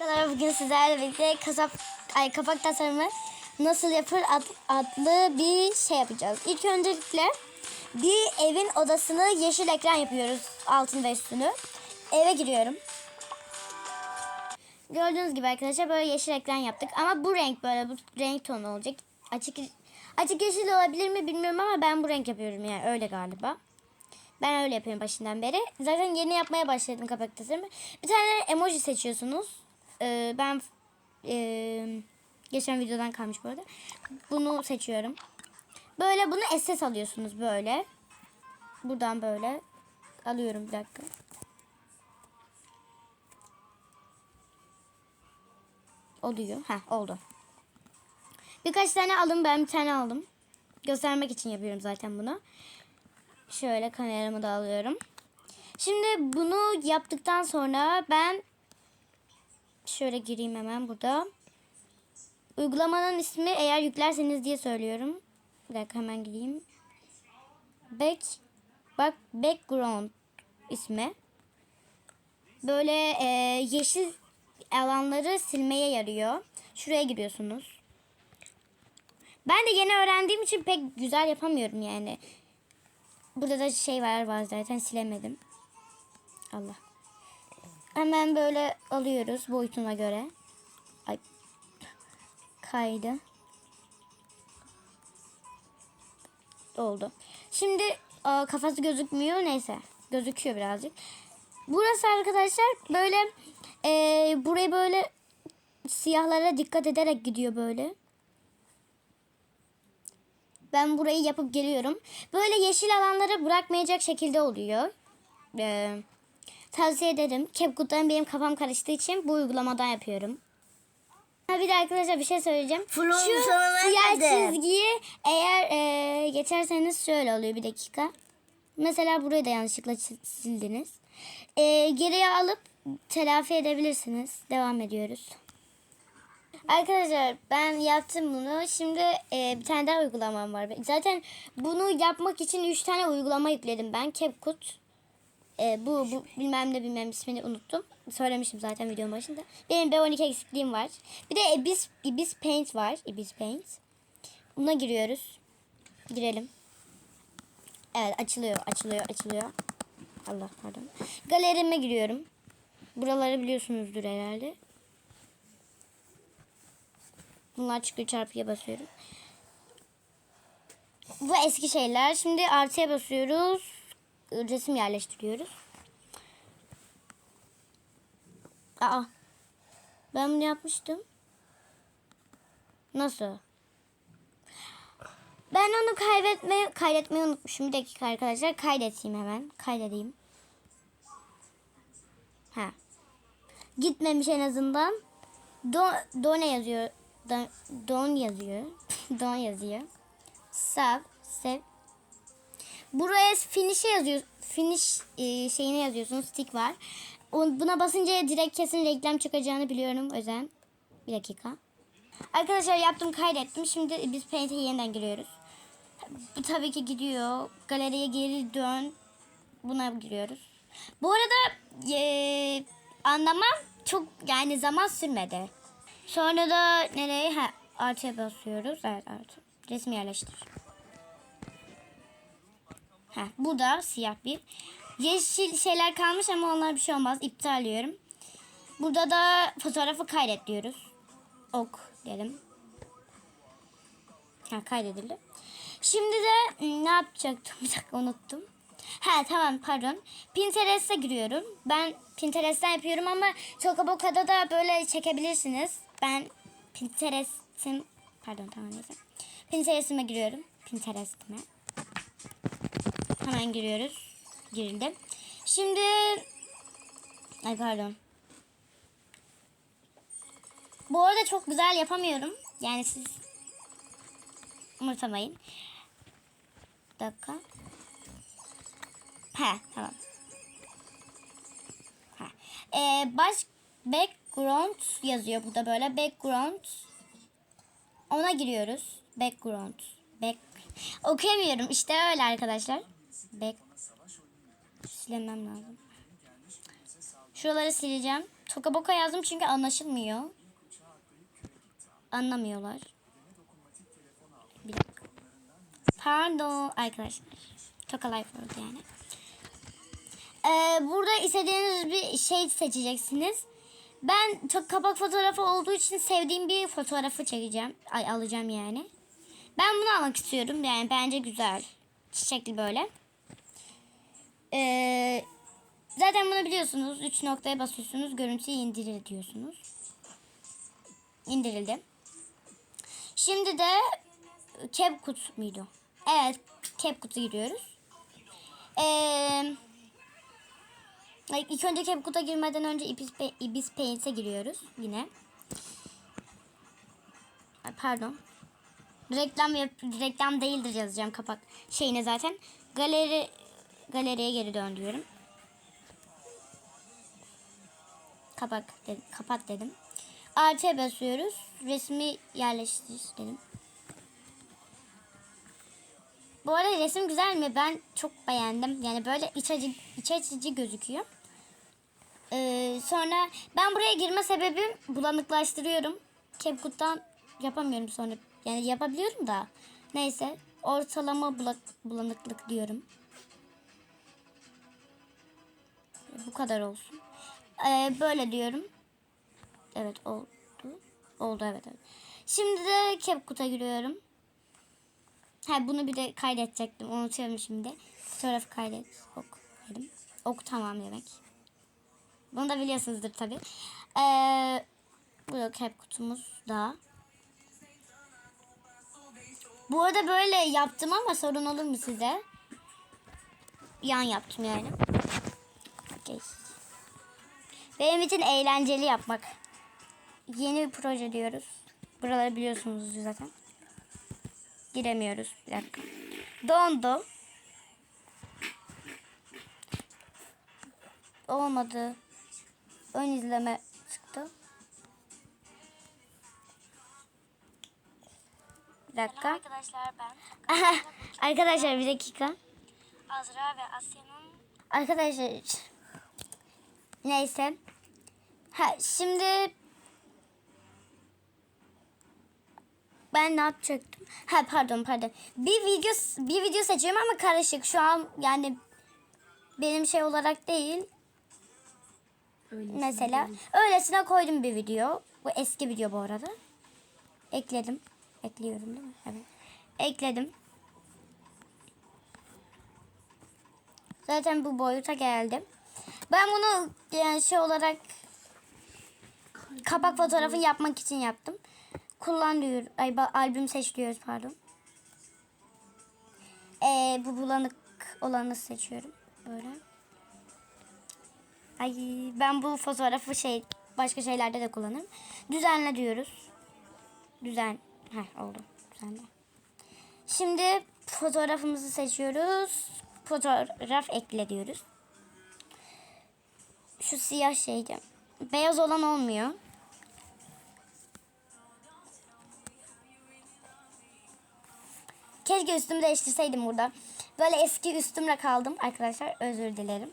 Arkadaşlar bugün sizlerle birlikte kasap ay kapak tasarımı nasıl yapır ad- adlı bir şey yapacağız. İlk öncelikle bir evin odasını yeşil ekran yapıyoruz altın ve üstünü. Eve giriyorum. Gördüğünüz gibi arkadaşlar böyle yeşil ekran yaptık ama bu renk böyle bu renk tonu olacak. Açık açık yeşil olabilir mi bilmiyorum ama ben bu renk yapıyorum yani öyle galiba. Ben öyle yapıyorum başından beri. Zaten yeni yapmaya başladım kapak tasarımı. Bir tane emoji seçiyorsunuz. Ee, ben e, geçen videodan kalmış bu arada. Bunu seçiyorum. Böyle bunu SS alıyorsunuz böyle. Buradan böyle alıyorum bir dakika. Oluyor. Ha oldu. Birkaç tane aldım. Ben bir tane aldım. Göstermek için yapıyorum zaten bunu. Şöyle kameramı da alıyorum. Şimdi bunu yaptıktan sonra ben şöyle gireyim hemen burada. Uygulamanın ismi eğer yüklerseniz diye söylüyorum. Bir dakika hemen gireyim. Back bak background ismi. Böyle e, yeşil alanları silmeye yarıyor. Şuraya giriyorsunuz. Ben de yeni öğrendiğim için pek güzel yapamıyorum yani. Burada da şey var var zaten silemedim. Allah. Hemen böyle alıyoruz boyutuna göre. Ay. Kaydı. Oldu. Şimdi aa, kafası gözükmüyor. Neyse. Gözüküyor birazcık. Burası arkadaşlar böyle eee burayı böyle siyahlara dikkat ederek gidiyor böyle. Ben burayı yapıp geliyorum. Böyle yeşil alanları bırakmayacak şekilde oluyor. Ee, tavsiye ederim. CapCut'tan benim kafam karıştığı için bu uygulamadan yapıyorum. Bir de arkadaşlar bir şey söyleyeceğim. Flow Şu siyah çizgiyi eğer e, geçerseniz şöyle oluyor bir dakika. Mesela burayı da yanlışlıkla sildiniz. E, geriye alıp telafi edebilirsiniz. Devam ediyoruz. Arkadaşlar ben yaptım bunu. Şimdi e, bir tane daha uygulamam var. Zaten bunu yapmak için 3 tane uygulama yükledim ben. CapCut. E, bu, bu bilmem ne bilmem ismini unuttum. Söylemiştim zaten videonun başında. Benim B12 eksikliğim var. Bir de Ibis, Ibis Paint var. Ibis Paint. Buna giriyoruz. Girelim. Evet açılıyor, açılıyor, açılıyor. Allah pardon. Galerime giriyorum. Buraları biliyorsunuzdur herhalde. Bunlar çıkıyor çarpıya basıyorum. Bu eski şeyler. Şimdi artıya basıyoruz. Resim yerleştiriyoruz. Aa. Ben bunu yapmıştım. Nasıl? Ben onu kaybetme, kaydetmeyi unutmuşum. Bir dakika arkadaşlar. Kaydedeyim hemen. Kaydedeyim. Ha. Gitmemiş en azından. Don, done yazıyor. Don, don yazıyor. don yazıyor. Save. Save. Buraya finish'e yazıyor. Finish e, şeyine yazıyorsunuz. Stick var. Buna basınca direkt kesin reklam çıkacağını biliyorum. O yüzden bir dakika. Arkadaşlar yaptım kaydettim. Şimdi biz Paint'e yeniden giriyoruz. Tabii ki gidiyor. Galeriye geri dön. Buna giriyoruz. Bu arada e, anlamam çok yani zaman sürmedi. Sonra da nereye? Ha, artıya basıyoruz. Evet artı. Resim yerleştir. Ha, bu da siyah bir. Yeşil şeyler kalmış ama onlar bir şey olmaz. İptal diyorum. Burada da fotoğrafı kaydet diyoruz. Ok diyelim. Ha kaydedildi. Şimdi de ım, ne yapacaktım? Bir dakika unuttum. Ha tamam pardon. Pinterest'e giriyorum. Ben Pinterest'ten yapıyorum ama Tokaboka'da da böyle çekebilirsiniz. Ben Pinterest'im pardon tamam neyse. Pinterest'ime giriyorum. Pinterest'ime. Hemen giriyoruz. Girildi. Şimdi ay pardon. Bu arada çok güzel yapamıyorum. Yani siz umursamayın. Bir dakika. He tamam. Ha. Ee, baş background yazıyor burada böyle background. Ona giriyoruz. Background. Back. Okuyamıyorum. İşte öyle arkadaşlar. Back. Silemem lazım. Şuraları sileceğim. Tokaboka yazdım çünkü anlaşılmıyor. Anlamıyorlar. Bir dakika. Pardon arkadaşlar. Toka Life World yani. Ee, burada istediğiniz bir şey seçeceksiniz. Ben çok kapak fotoğrafı olduğu için sevdiğim bir fotoğrafı çekeceğim. Ay alacağım yani. Ben bunu almak istiyorum. Yani bence güzel. Çiçekli böyle. Ee, zaten bunu biliyorsunuz. 3 noktaya basıyorsunuz. Görüntüyü indirir diyorsunuz. İndirildi. Şimdi de CapCut muydu? Evet. CapCut'a giriyoruz. Eee... İlk önce CapCut'a girmeden önce Ibis, Ibis Paint'e giriyoruz yine. Ay, pardon. Reklam yap reklam değildir yazacağım kapak şeyine zaten. Galeri galeriye geri dön diyorum. Kapak dedim, kapat dedim. Artıya basıyoruz. Resmi yerleştir dedim. Bu arada resim güzel mi? Ben çok beğendim. Yani böyle iç açıcı, iç açıcı gözüküyor. Ee, sonra ben buraya girme sebebim bulanıklaştırıyorum. CapCut'tan yapamıyorum sonra. Yani yapabiliyorum da. Neyse. Ortalama bulanıklık diyorum. Bu kadar olsun. Ee, böyle diyorum. Evet oldu. Oldu evet evet. Şimdi de CapCut'a giriyorum. Ha bunu bir de kaydedecektim. Unutuyorum şimdi. Fotoğraf kaydet. Ok dedim. Ok tamam demek. Bunu da biliyorsunuzdur tabi. Ee, bu da hep kutumuz da. Bu arada böyle yaptım ama sorun olur mu size? Yan yaptım yani. Okey. Benim için eğlenceli yapmak. Yeni bir proje diyoruz. Buraları biliyorsunuz zaten. Giremiyoruz. Bir dakika. Dondu. Olmadı. Ön izleme çıktı. Bir dakika. Arkadaşlar ben Arkadaşlar bir dakika. Azra ve Asya'nın Arkadaşlar neyse. Ha şimdi ben ne yapacaktım? Ha pardon pardon. Bir video bir video seçiyorum ama karışık. Şu an yani benim şey olarak değil. Mesela öylesine koydum bir video. Bu eski video bu arada. Ekledim. Ekliyorum değil mi? Evet. Ekledim. Zaten bu boyuta geldim. Ben bunu yani şey olarak kapak fotoğrafı yapmak için yaptım. Kullan diyor. Ay, albüm seç diyoruz pardon. Ee, bu bulanık olanı seçiyorum. Böyle. Ay ben bu fotoğrafı şey başka şeylerde de kullanırım. Düzenle diyoruz. Düzen. Heh oldu. Düzenle. Şimdi fotoğrafımızı seçiyoruz. Fotoğraf ekle diyoruz. Şu siyah şeydi. Beyaz olan olmuyor. Keşke üstümü değiştirseydim burada. Böyle eski üstümle kaldım arkadaşlar. Özür dilerim.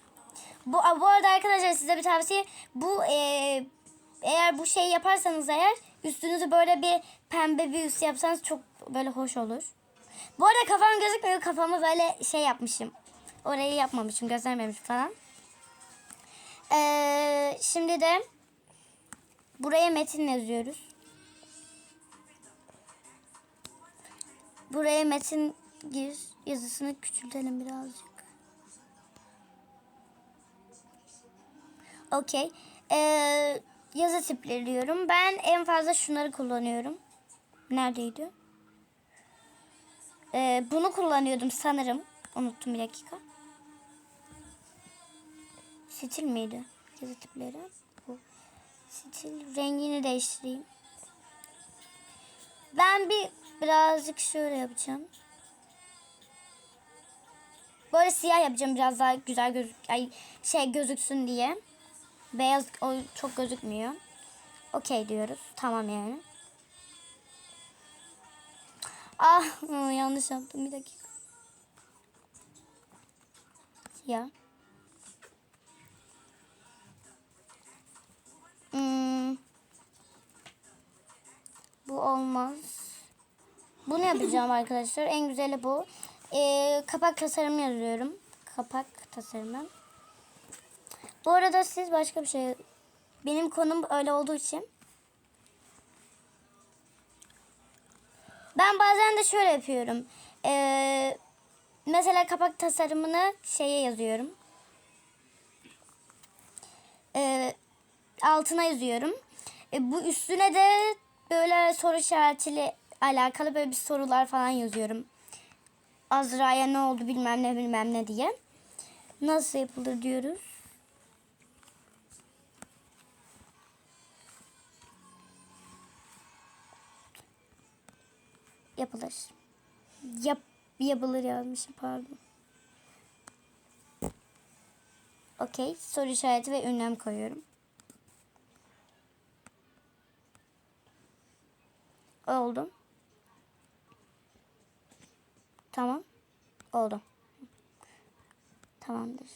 Bu, bu arada arkadaşlar size bir tavsiye. Bu e, eğer bu şeyi yaparsanız eğer üstünüzü böyle bir pembe bir üst yapsanız çok böyle hoş olur. Bu arada kafam gözükmüyor. Kafamı böyle şey yapmışım. Orayı yapmamışım. Göstermemişim falan. Ee, şimdi de buraya metin yazıyoruz. Buraya metin gir yazısını küçültelim birazcık. Okey. Ee, yazı tipleri diyorum. Ben en fazla şunları kullanıyorum. Neredeydi? Ee, bunu kullanıyordum sanırım. Unuttum bir dakika. Stil miydi? Yazı tipleri. Bu. Stil rengini değiştireyim. Ben bir birazcık şöyle yapacağım. Böyle siyah yapacağım biraz daha güzel gözük ay şey gözüksün diye. Beyaz o çok gözükmüyor. Okey diyoruz. Tamam yani. Ah yanlış yaptım bir dakika. Siyah. Yapacağım arkadaşlar. En güzeli bu. Ee, kapak tasarımı yazıyorum. Kapak tasarımı. Bu arada siz başka bir şey... Benim konum öyle olduğu için. Ben bazen de şöyle yapıyorum. Ee, mesela kapak tasarımını şeye yazıyorum. Ee, altına yazıyorum. E, bu üstüne de böyle soru işaretiyle alakalı böyle bir sorular falan yazıyorum. Azra'ya ne oldu bilmem ne bilmem ne diye. Nasıl yapılır diyoruz. Yapılır. Yap, yapılır yazmışım pardon. Okey. Soru işareti ve ünlem koyuyorum. Oldu. Tamam. Oldu. Tamamdır.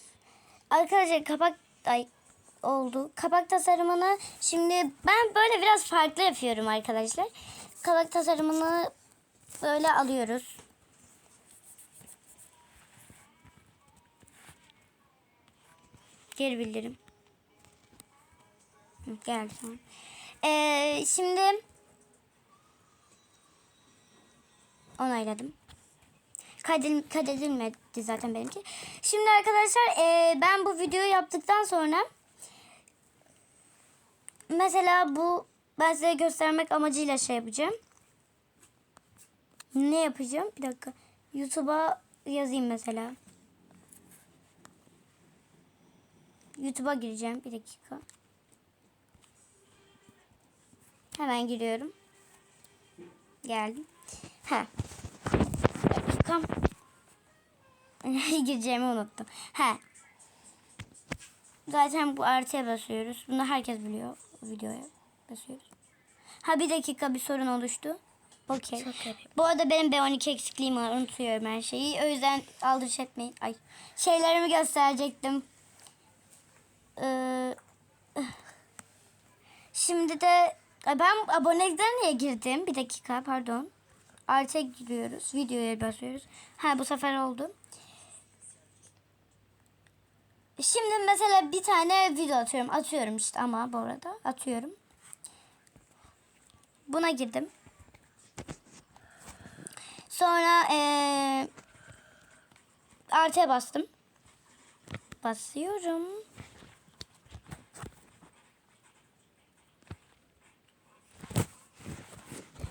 Arkadaşlar kapak ay oldu. Kapak tasarımını şimdi ben böyle biraz farklı yapıyorum arkadaşlar. Kapak tasarımını böyle alıyoruz. Geri bildirim. Geldi tamam. Ee, şimdi onayladım. Kaydedil, kaydedilmedi zaten benimki. Şimdi arkadaşlar e, ben bu videoyu yaptıktan sonra mesela bu ben size göstermek amacıyla şey yapacağım. Ne yapacağım? Bir dakika. YouTube'a yazayım mesela. YouTube'a gireceğim. Bir dakika. Hemen giriyorum. Geldim. Ha. Dakikam. Gireceğimi unuttum. Ha. Zaten bu artıya basıyoruz. Bunu herkes biliyor. Videoya basıyoruz. Ha bir dakika bir sorun oluştu. Okey. Bu arada benim B12 eksikliğim var. Unutuyorum her şeyi. O yüzden aldırış etmeyin. Ay. Şeylerimi gösterecektim. Ee, şimdi de ben abonelikten niye girdim? Bir dakika pardon. Artıya giriyoruz. Videoya basıyoruz. Ha bu sefer oldu. Şimdi mesela bir tane video atıyorum. Atıyorum işte ama bu arada atıyorum. Buna girdim. Sonra eee artıya bastım. Basıyorum.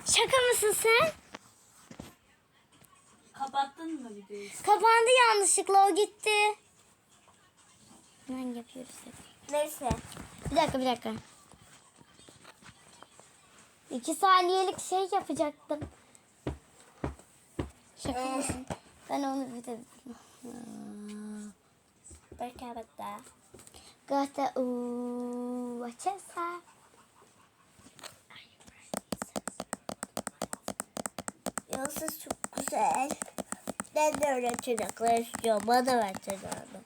Şaka mısın sen? Kapattın mı videoyu? Kapandı yanlışlıkla o gitti. Hemen yapıyoruz. Neyse. Bir dakika bir dakika. İki saniyelik şey yapacaktım. Şaka mısın? Ben onu bir de... Berkabetta. Gata uuu açarsa. Yalnız çok güzel. Ben de öyle tırnaklar istiyorum. Bana ver tırnağını.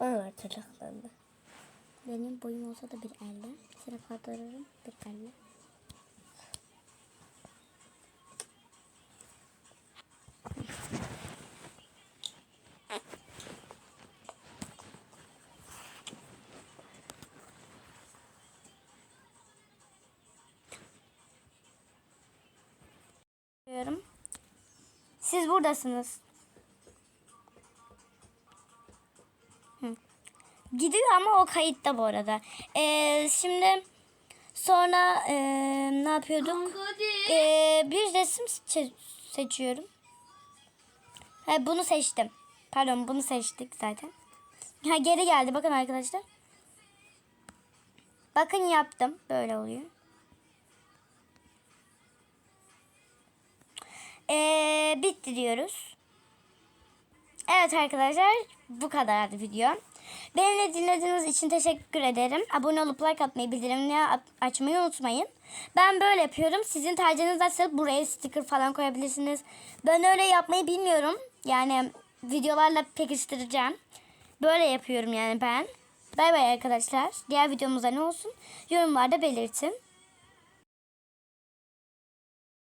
Bana ver tırnaklarını. Benim boyum olsa da bir elle. Sıra kaldırırım bir elle. Buradasınız. Hı. Gidiyor ama o kayıtta bu arada. Ee, şimdi sonra ee, ne yapıyorduk? Ee, bir resim seç- seçiyorum. Ha, bunu seçtim. Pardon bunu seçtik zaten. Ha, geri geldi bakın arkadaşlar. Bakın yaptım. Böyle oluyor. Ee, bitti diyoruz. Evet arkadaşlar bu kadardı video. Beni dinlediğiniz için teşekkür ederim. Abone olup like atmayı, bildirimleri açmayı unutmayın. Ben böyle yapıyorum. Sizin tercihiniz nasıl? Buraya sticker falan koyabilirsiniz. Ben öyle yapmayı bilmiyorum. Yani videolarla pekiştireceğim. Böyle yapıyorum yani ben. Bay bay arkadaşlar. Diğer videomuzda ne olsun? Yorumlarda belirtin.